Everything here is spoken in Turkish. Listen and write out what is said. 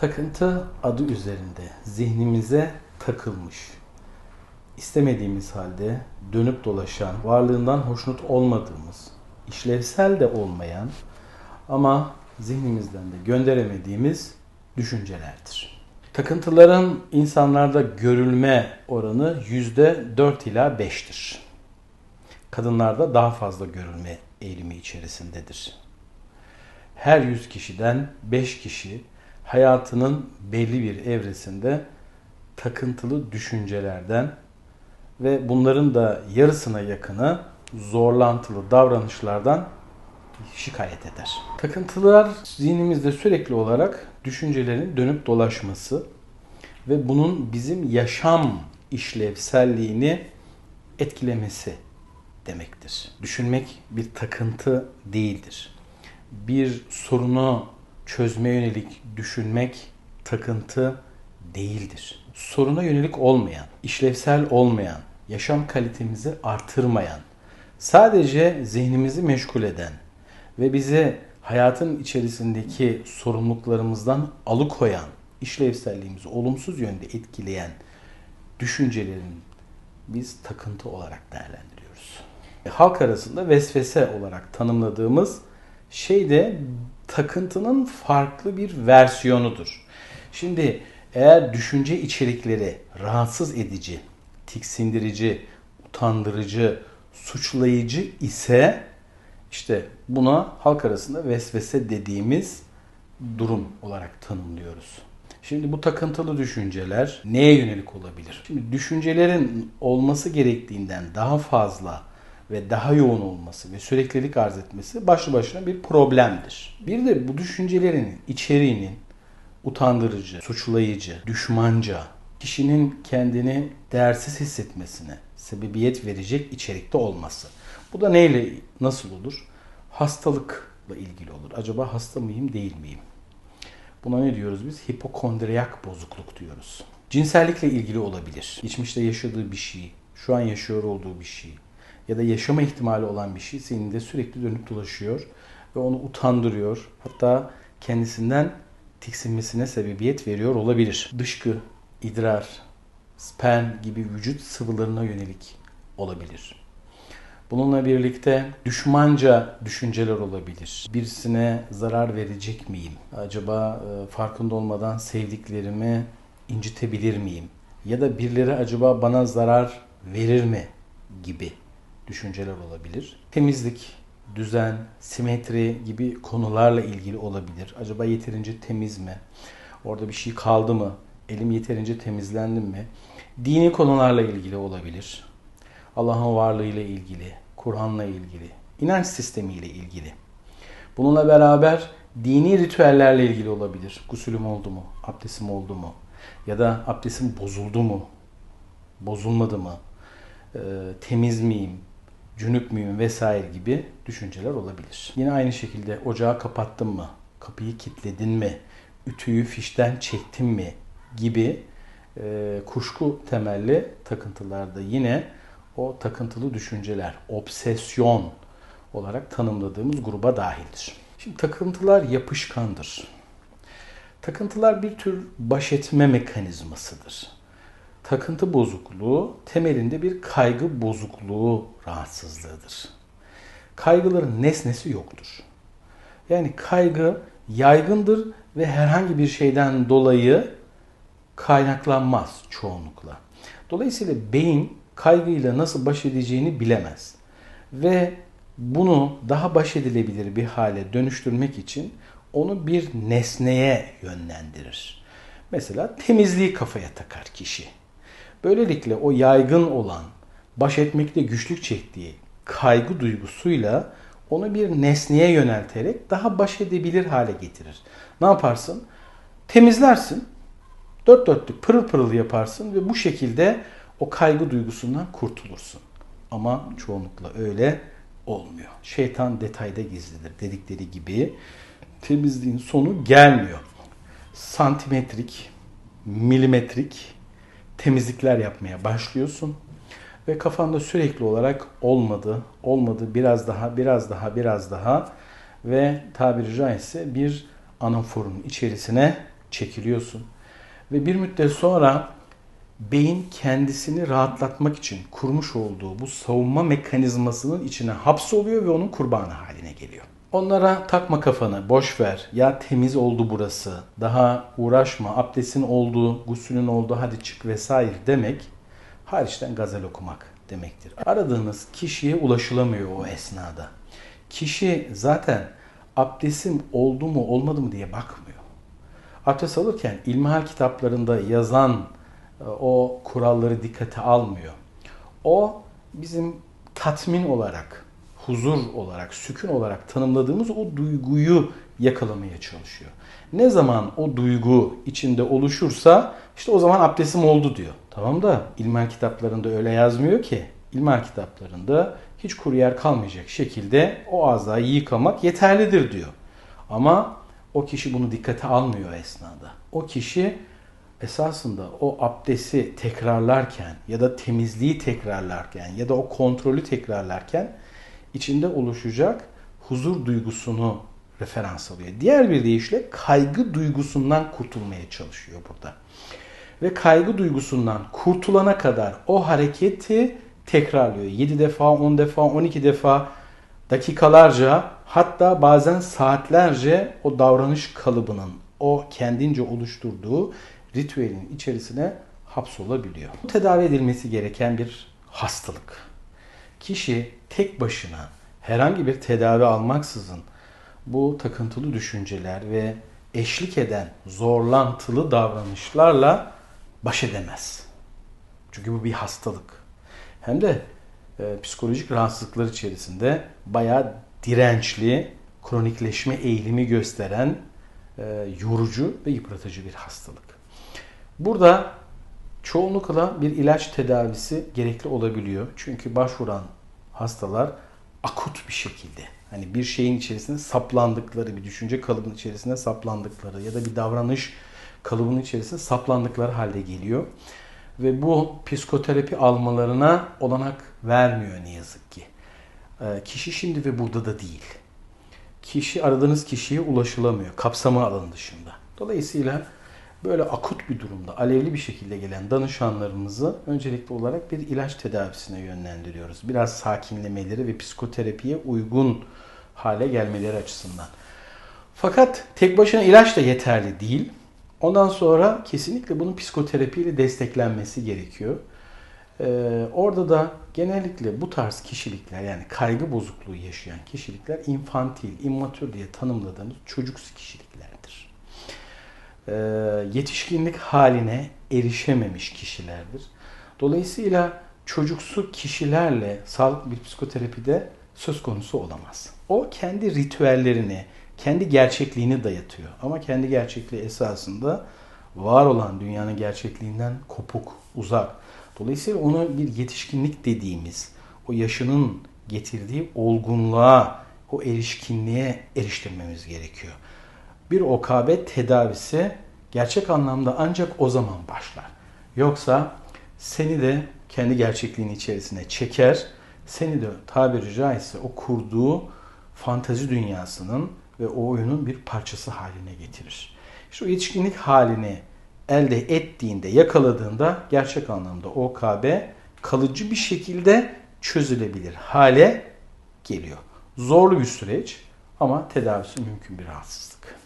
Takıntı adı üzerinde zihnimize takılmış. İstemediğimiz halde dönüp dolaşan, varlığından hoşnut olmadığımız, işlevsel de olmayan ama zihnimizden de gönderemediğimiz düşüncelerdir. Takıntıların insanlarda görülme oranı %4 ila 5'tir. Kadınlarda daha fazla görülme eğilimi içerisindedir. Her 100 kişiden 5 kişi hayatının belli bir evresinde takıntılı düşüncelerden ve bunların da yarısına yakını zorlantılı davranışlardan şikayet eder. Takıntılar zihnimizde sürekli olarak düşüncelerin dönüp dolaşması ve bunun bizim yaşam işlevselliğini etkilemesi demektir. Düşünmek bir takıntı değildir. Bir sorunu çözme yönelik düşünmek takıntı değildir. Soruna yönelik olmayan, işlevsel olmayan, yaşam kalitemizi artırmayan, sadece zihnimizi meşgul eden ve bize hayatın içerisindeki sorumluluklarımızdan alıkoyan, işlevselliğimizi olumsuz yönde etkileyen düşüncelerin biz takıntı olarak değerlendiriyoruz. Halk arasında vesvese olarak tanımladığımız şey de takıntının farklı bir versiyonudur. Şimdi eğer düşünce içerikleri rahatsız edici, tiksindirici, utandırıcı, suçlayıcı ise işte buna halk arasında vesvese dediğimiz durum olarak tanımlıyoruz. Şimdi bu takıntılı düşünceler neye yönelik olabilir? Şimdi düşüncelerin olması gerektiğinden daha fazla ve daha yoğun olması ve süreklilik arz etmesi başlı başına bir problemdir. Bir de bu düşüncelerin içeriğinin utandırıcı, suçlayıcı, düşmanca, kişinin kendini değersiz hissetmesine sebebiyet verecek içerikte olması. Bu da neyle nasıl olur? Hastalıkla ilgili olur. Acaba hasta mıyım, değil miyim? Buna ne diyoruz biz? Hipokondriyak bozukluk diyoruz. Cinsellikle ilgili olabilir. Geçmişte yaşadığı bir şey, şu an yaşıyor olduğu bir şey, ya da yaşama ihtimali olan bir şey zihninde sürekli dönüp dolaşıyor ve onu utandırıyor. Hatta kendisinden tiksinmesine sebebiyet veriyor olabilir. Dışkı, idrar, sperm gibi vücut sıvılarına yönelik olabilir. Bununla birlikte düşmanca düşünceler olabilir. Birisine zarar verecek miyim? Acaba e, farkında olmadan sevdiklerimi incitebilir miyim? Ya da birileri acaba bana zarar verir mi gibi düşünceler olabilir. Temizlik, düzen, simetri gibi konularla ilgili olabilir. Acaba yeterince temiz mi? Orada bir şey kaldı mı? Elim yeterince temizlendi mi? Dini konularla ilgili olabilir. Allah'ın varlığıyla ilgili, Kur'an'la ilgili, inanç sistemiyle ilgili. Bununla beraber dini ritüellerle ilgili olabilir. Gusülüm oldu mu? Abdestim oldu mu? Ya da abdestim bozuldu mu? Bozulmadı mı? E, temiz miyim? Cünüp müyüm vesaire gibi düşünceler olabilir. Yine aynı şekilde ocağı kapattın mı? Kapıyı kilitledin mi? Ütüyü fişten çektin mi? Gibi e, kuşku temelli takıntılarda yine o takıntılı düşünceler, obsesyon olarak tanımladığımız gruba dahildir. Şimdi takıntılar yapışkandır. Takıntılar bir tür baş etme mekanizmasıdır takıntı bozukluğu temelinde bir kaygı bozukluğu rahatsızlığıdır. Kaygıların nesnesi yoktur. Yani kaygı yaygındır ve herhangi bir şeyden dolayı kaynaklanmaz çoğunlukla. Dolayısıyla beyin kaygıyla nasıl baş edeceğini bilemez. Ve bunu daha baş edilebilir bir hale dönüştürmek için onu bir nesneye yönlendirir. Mesela temizliği kafaya takar kişi. Böylelikle o yaygın olan, baş etmekte güçlük çektiği kaygı duygusuyla onu bir nesneye yönelterek daha baş edebilir hale getirir. Ne yaparsın? Temizlersin. Dört dörtlük pırıl pırıl yaparsın ve bu şekilde o kaygı duygusundan kurtulursun. Ama çoğunlukla öyle olmuyor. Şeytan detayda gizlidir dedikleri gibi temizliğin sonu gelmiyor. Santimetrik, milimetrik temizlikler yapmaya başlıyorsun ve kafanda sürekli olarak olmadı, olmadı, biraz daha, biraz daha, biraz daha ve tabiri caizse bir anaforun içerisine çekiliyorsun. Ve bir müddet sonra beyin kendisini rahatlatmak için kurmuş olduğu bu savunma mekanizmasının içine hapsoluyor ve onun kurbanı haline geliyor. Onlara takma kafanı, boş ver. Ya temiz oldu burası. Daha uğraşma. Abdestin oldu, gusülün oldu. Hadi çık vesaire demek hariçten gazel okumak demektir. Aradığınız kişiye ulaşılamıyor o esnada. Kişi zaten abdestim oldu mu olmadı mı diye bakmıyor. Abdest alırken ilmihal kitaplarında yazan e, o kuralları dikkate almıyor. O bizim tatmin olarak, huzur olarak, sükun olarak tanımladığımız o duyguyu yakalamaya çalışıyor. Ne zaman o duygu içinde oluşursa işte o zaman abdestim oldu diyor. Tamam da ilmihal kitaplarında öyle yazmıyor ki. İlmihal kitaplarında hiç kuru yer kalmayacak şekilde o azayı yıkamak yeterlidir diyor. Ama o kişi bunu dikkate almıyor esnada. O kişi esasında o abdesti tekrarlarken ya da temizliği tekrarlarken ya da o kontrolü tekrarlarken içinde oluşacak huzur duygusunu referans alıyor. Diğer bir deyişle kaygı duygusundan kurtulmaya çalışıyor burada. Ve kaygı duygusundan kurtulana kadar o hareketi tekrarlıyor. 7 defa, 10 defa, 12 defa dakikalarca hatta bazen saatlerce o davranış kalıbının o kendince oluşturduğu ritüelin içerisine hapsolabiliyor. Bu tedavi edilmesi gereken bir hastalık. Kişi tek başına herhangi bir tedavi almaksızın bu takıntılı düşünceler ve eşlik eden zorlantılı davranışlarla baş edemez. Çünkü bu bir hastalık. Hem de e, psikolojik rahatsızlıklar içerisinde bayağı dirençli, kronikleşme eğilimi gösteren e, yorucu ve yıpratıcı bir hastalık. Burada çoğunlukla bir ilaç tedavisi gerekli olabiliyor. Çünkü başvuran hastalar akut bir şekilde hani bir şeyin içerisinde saplandıkları, bir düşünce kalıbının içerisinde saplandıkları ya da bir davranış kalıbının içerisinde saplandıkları halde geliyor. Ve bu psikoterapi almalarına olanak vermiyor ne yazık ki. Ee, kişi şimdi ve burada da değil. Kişi aradığınız kişiye ulaşılamıyor kapsama alanı dışında. Dolayısıyla böyle akut bir durumda alevli bir şekilde gelen danışanlarımızı öncelikli olarak bir ilaç tedavisine yönlendiriyoruz. Biraz sakinlemeleri ve psikoterapiye uygun hale gelmeleri açısından. Fakat tek başına ilaç da yeterli değil. Ondan sonra kesinlikle bunun psikoterapiyle desteklenmesi gerekiyor. Ee, orada da genellikle bu tarz kişilikler yani kaygı bozukluğu yaşayan kişilikler infantil, immatür diye tanımladığımız çocuksu kişiliklerdir. Ee, yetişkinlik haline erişememiş kişilerdir. Dolayısıyla çocuksu kişilerle sağlıklı bir psikoterapide söz konusu olamaz. O kendi ritüellerini, kendi gerçekliğini dayatıyor. Ama kendi gerçekliği esasında var olan dünyanın gerçekliğinden kopuk, uzak. Dolayısıyla onu bir yetişkinlik dediğimiz, o yaşının getirdiği olgunluğa, o erişkinliğe eriştirmemiz gerekiyor. Bir OKB tedavisi gerçek anlamda ancak o zaman başlar. Yoksa seni de kendi gerçekliğin içerisine çeker, seni de tabiri caizse o kurduğu fantazi dünyasının ve o oyunun bir parçası haline getirir. İşte o yetişkinlik halini elde ettiğinde, yakaladığında gerçek anlamda OKB kalıcı bir şekilde çözülebilir hale geliyor. Zorlu bir süreç ama tedavisi mümkün bir rahatsızlık.